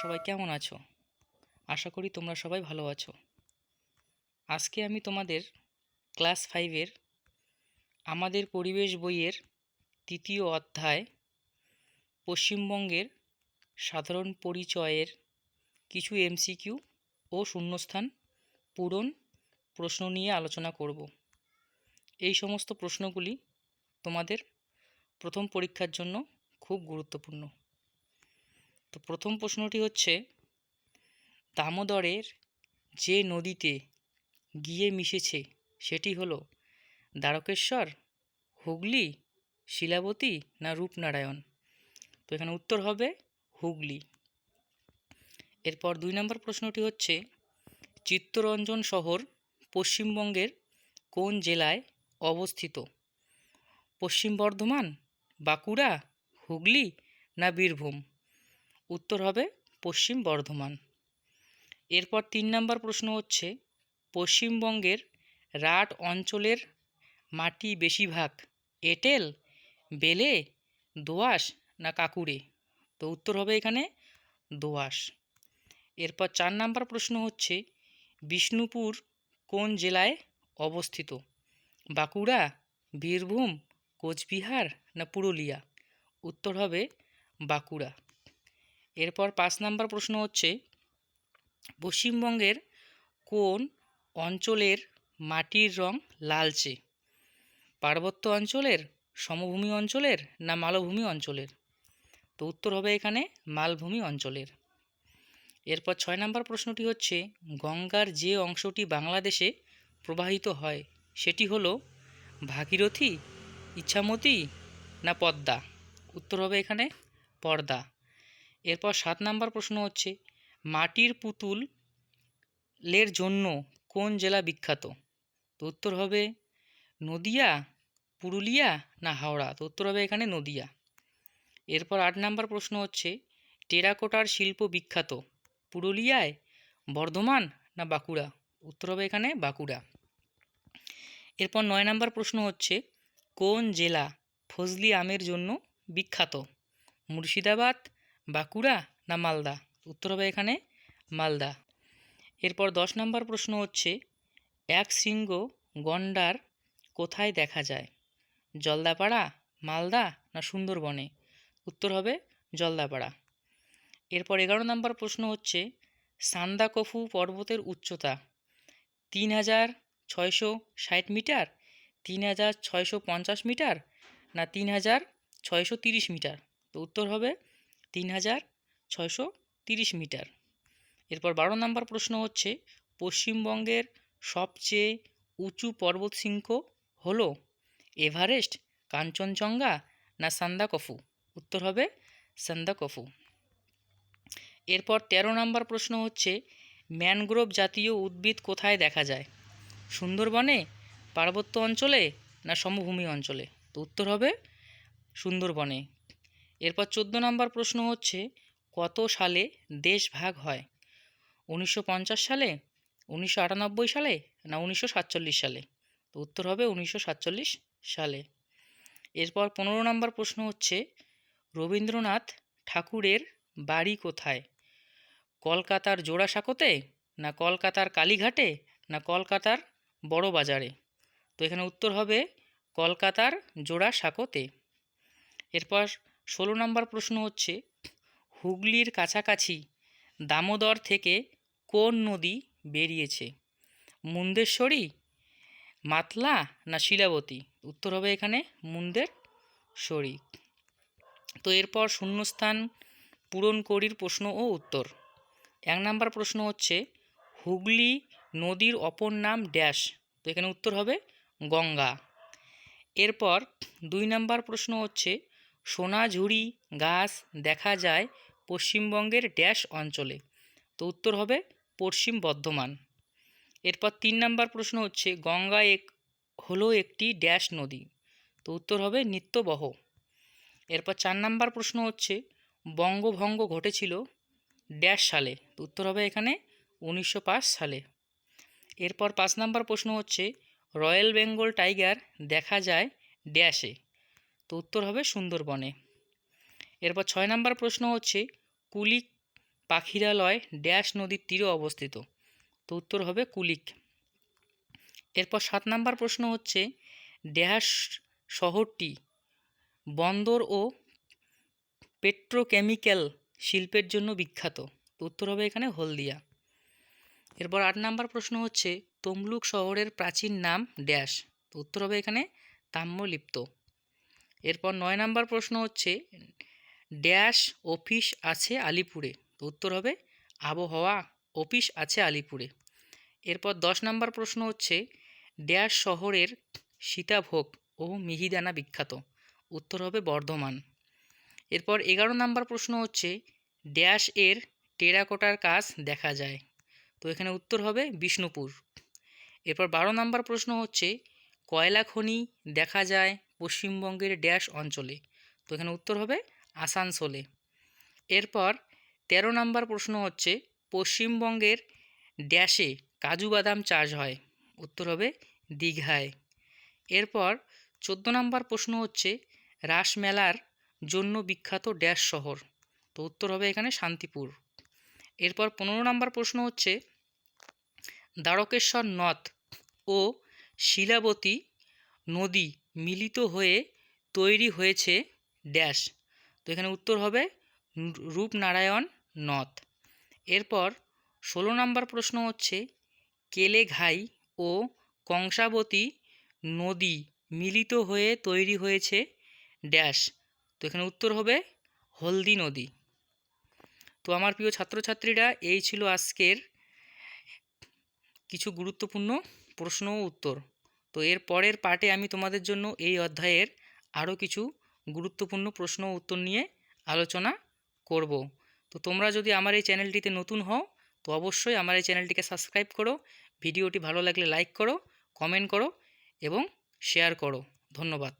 সবাই কেমন আছো? আশা করি তোমরা সবাই ভালো আছো। আজকে আমি তোমাদের ক্লাস ফাইভের আমাদের পরিবেশ বইয়ের তৃতীয় অধ্যায় পশ্চিমবঙ্গের সাধারণ পরিচয়ের কিছু এমসিকিউ ও শূন্যস্থান পূরণ প্রশ্ন নিয়ে আলোচনা করব। এই সমস্ত প্রশ্নগুলি তোমাদের প্রথম পরীক্ষার জন্য খুব গুরুত্বপূর্ণ। তো প্রথম প্রশ্নটি হচ্ছে, দামোদরের যে নদীতে গিয়ে মিশেছে সেটি হলো দ্বারকেশ্বর, হুগলি, শিলাবতী না রূপনারায়ণ? তো এখানে উত্তর হবে হুগলি। এরপর দুই নম্বর প্রশ্নটি হচ্ছে, চিত্তরঞ্জন শহর পশ্চিমবঙ্গের কোন জেলায় অবস্থিত? পশ্চিম বর্ধমান, বাঁকুড়া, হুগলি না বীরভূম? উত্তর হবে পশ্চিম বর্ধমান। এরপর তিন নম্বর প্রশ্ন হচ্ছে, পশ্চিমবঙ্গের রাট অঞ্চলের মাটি বেশিরভাগ এঁটেল, বেলে, দোআঁশ না কাঁকুড়ে তো উত্তর হবে এখানে দোআঁশ। এরপর চার নম্বর প্রশ্ন হচ্ছে, বিষ্ণুপুর কোন জেলায় অবস্থিত? বাঁকুড়া, বীরভূম, কোচবিহার না পুরুলিয়া? উত্তর হবে বাঁকুড়া। এরপর পাঁচ নাম্বার প্রশ্ন হচ্ছে, পশ্চিমবঙ্গের কোন অঞ্চলের মাটির রং লালচে? পার্বত্য অঞ্চলের, সমভূমি অঞ্চলের না মালভূমি অঞ্চলের? তো উত্তর হবে এখানে মালভূমি অঞ্চলের। এরপর ছয় নম্বর প্রশ্নটি হচ্ছে, গঙ্গার যে অংশটি বাংলাদেশে প্রবাহিত হয়, সেটি হলো ভাগীরথী ইচ্ছামতি না পদ্মা? উত্তর হবে এখানে পর্দা। এরপর সাত নাম্বার প্রশ্ন হচ্ছে, মাটির পুতুল লের জন্য কোন জেলা বিখ্যাত? তো উত্তর হবে নদিয়া, পুরুলিয়া না হাওড়া? তো উত্তর হবে এখানে নদিয়া। এরপর আট নাম্বার প্রশ্ন হচ্ছে, টেরাকোটার শিল্প বিখ্যাত পুরুলিয়ায়, বর্ধমান না বাঁকুড়া? উত্তর হবে এখানে বাঁকুড়া। এরপর নয় নাম্বার প্রশ্ন হচ্ছে, কোন জেলা ফজলি আমের জন্য বিখ্যাত? মুর্শিদাবাদ বাঁকুড়া না মালদা? উত্তর হবে এখানে মালদা। এরপর দশ নম্বর প্রশ্ন হচ্ছে, এক শৃঙ্গ গন্ডার কোথায় দেখা যায়? জলদাপাড়া, মালদা না সুন্দরবনে? উত্তর হবে জলদাপাড়া। এরপর এগারো নম্বর প্রশ্ন হচ্ছে, সান্দাকফু পর্বতের উচ্চতা তিন হাজার ছয়শো ষাট মিটার, তিন হাজার ছয়শো পঞ্চাশ মিটার না তিন হাজার ছয়শো তিরিশ মিটার? তো উত্তর হবে তিন হাজার ছয়শো তিরিশ মিটার। এরপর বারো নম্বর প্রশ্ন হচ্ছে, পশ্চিমবঙ্গের সবচেয়ে উঁচু পর্বতশৃঙ্গ হলো এভারেস্ট, কাঞ্চনজঙ্ঘা না সান্দাকফু? উত্তর হবে সান্দাকফু। এরপর তেরো নম্বর প্রশ্ন হচ্ছে, ম্যানগ্রোভ জাতীয় উদ্ভিদ কোথায় দেখা যায়? সুন্দরবনে, পার্বত্য অঞ্চলে না সমভূমি অঞ্চলে? তো উত্তর হবে সুন্দরবনে। এরপর চোদ্দ নম্বর প্রশ্ন হচ্ছে, কত সালে দেশ ভাগ হয়? উনিশশো পঞ্চাশ সালে, উনিশশো আটানব্বই সালে না উনিশশো সাতচল্লিশ সালে? তো উত্তর হবে উনিশশো সাতচল্লিশ সালে। এরপর পনেরো নম্বর প্রশ্ন হচ্ছে, রবীন্দ্রনাথ ঠাকুরের বাড়ি কোথায়? কলকাতার জোড়াসাঁকোতে না কলকাতার কালীঘাটে না কলকাতার বড় বাজারে? তো এখানে উত্তর হবে কলকাতার জোড়াসাঁকোতে। এরপর ষোলো নম্বর প্রশ্ন হচ্ছে, হুগলির কাছাকাছি দামোদর থেকে কোন নদী বেরিয়েছে? মুন্দেশ্বরী, মাতলা না শিলাবতী? উত্তর হবে এখানে মুন্দের মুন্দেশ্বরী। তো এরপর শূন্যস্থান পূরণ করির প্রশ্ন ও উত্তর। এক নাম্বার প্রশ্ন হচ্ছে, হুগলি নদীর অপর নাম ড্যাশ? তো এখানে উত্তর হবে গঙ্গা। এরপর দুই নাম্বার প্রশ্ন হচ্ছে সোনাঝুরি গাছ দেখা যায় পশ্চিমবঙ্গের ড্যাশ অঞ্চলে। তো উত্তর হবে পশ্চিম বর্ধমান। এরপর তিন নাম্বার প্রশ্ন হচ্ছে, গঙ্গা এক, হলো একটি ড্যাশ নদী। তো উত্তর হবে নিত্যবহ। এরপর চার নাম্বার প্রশ্ন হচ্ছে, বঙ্গভঙ্গ ঘটেছিল ড্যাশ সালে। তো উত্তর হবে এখানে উনিশশো পাঁচ সালে। এরপর পাঁচ নাম্বার প্রশ্ন হচ্ছে, রয়্যাল বেঙ্গল টাইগার দেখা যায় ড্যাশে। তো উত্তর হবে সুন্দরবনে। এরপর ছয় নাম্বার প্রশ্ন হচ্ছে কুলি পাখিরালয় ড্যাশ নদীর তীরে অবস্থিত। তো উত্তর হবে কুলিক। এরপর সাত নাম্বার প্রশ্ন হচ্ছে, ড্যাশ শহরটি বন্দর ও পেট্রোকেমিক্যাল শিল্পের জন্য বিখ্যাত। তো উত্তর হবে এখানে হলদিয়া। এরপর আট নাম্বার প্রশ্ন হচ্ছে, তমলুক শহরের প্রাচীন নাম ড্যাশ। তো উত্তর হবে এখানে তাম্রলিপ্ত। এরপর নয় নাম্বার প্রশ্ন হচ্ছে, ড্যাশ অফিস আছে আলিপুরে? তো উত্তর হবে, আবহাওয়া অফিস আছে আলিপুরে। এরপর দশ নাম্বার প্রশ্ন হচ্ছে, ড্যাশ শহরের সীতাভোগ ও মিহিদানা বিখ্যাত? উত্তর হবে বর্ধমান। এরপর এগারো নাম্বার প্রশ্ন হচ্ছে, ড্যাশ এর টেরাকোটার কাজ দেখা যায়? তো এখানে উত্তর হবে বিষ্ণুপুর। এরপর বারো নাম্বার প্রশ্ন হচ্ছে, কয়লা খনি দেখা যায়? পশ্চিমবঙ্গের ড্যাশ অঞ্চলে। তো এখানে উত্তর হবে আসানসোলে। এরপর তেরো নাম্বার প্রশ্ন হচ্ছে, পশ্চিমবঙ্গের ড্যাশে কাজু বাদাম চাষ হয়? উত্তর হবে দীঘায়। এরপর চোদ্দ নাম্বার প্রশ্ন হচ্ছে, রাসমেলার জন্য বিখ্যাত ড্যাশ শহর? তো উত্তর হবে এখানে শান্তিপুর। এরপর পনেরো নাম্বার প্রশ্ন হচ্ছে, দ্বারকেশ্বর নদ ও শিলাবতী নদী মিলিত হয়ে তৈরি হয়েছে ড্যাশ। তো এখানে উত্তর হবে রূপনারায়ণ নথ। এরপর ষোলো নম্বর প্রশ্ন হচ্ছে, কেলেঘাই ও কংসাবতী নদী মিলিত হয়ে তৈরি হয়েছে ড্যাশ। তো এখানে উত্তর হবে হলদি নদী। তো আমার প্রিয় ছাত্রছাত্রীরা, এই ছিল আজকের কিছু গুরুত্বপূর্ণ প্রশ্ন ও উত্তর। তো এর পরের পার্টে আমি তোমাদের জন্য এই অধ্যায়ের আরও কিছু গুরুত্বপূর্ণ প্রশ্ন উত্তর নিয়ে আলোচনা করব। তো তোমরা যদি আমার এই চ্যানেলটিতে নতুন হও, তো অবশ্যই আমার এই চ্যানেলটিকে সাবস্ক্রাইব করো, ভিডিওটি ভালো লাগলে লাইক করো, কমেন্ট করো এবং শেয়ার করো। ধন্যবাদ।